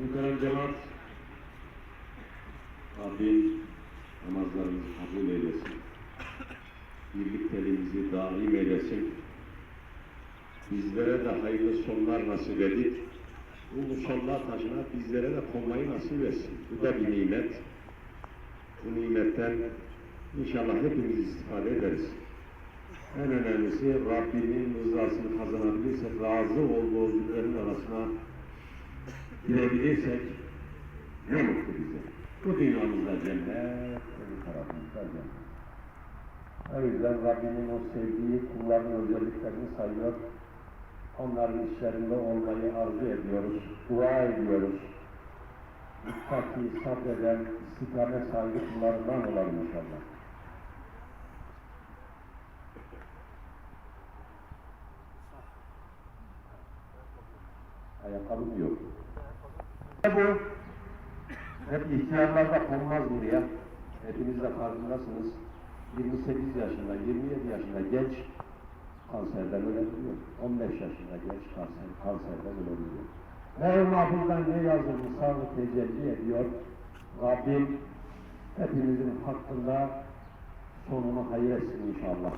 Muhterem cemaat, Rabbim namazlarımızı kabul eylesin. Birlikteliğimizi daim eylesin. Bizlere de hayırlı sonlar nasip edip, bu musalla taşına bizlere de konmayı nasip etsin. Bu da bir nimet. Bu nimetten inşallah hepimiz istifade ederiz. En önemlisi Rabbimin rızasını kazanabilirsek, razı olduğu günlerin arasına girebilirsek ne mutlu bize. Bu dünyamızda cennet, öbür tarafımızda cennet. O yüzden Rabbimin o sevdiği kulların özelliklerini sayıyor. Onların işlerinde olmayı arzu ediyoruz, dua ediyoruz. Muttaki, sabreden, istikamet sahibi kullarından olalım inşallah. Ayakkabım yok. Bu hep ihtiyarlarda konmaz buraya. Hepiniz de farkındasınız. 28 yaşında, 27 yaşında genç kanserden ölebiliyor. 15 yaşında genç kanser, kanserden ölebiliyor. Her mahfuzdan ne yazılmışsa tecelli ediyor. Rabbim hepimizin hakkında sonunu hayır etsin inşallah.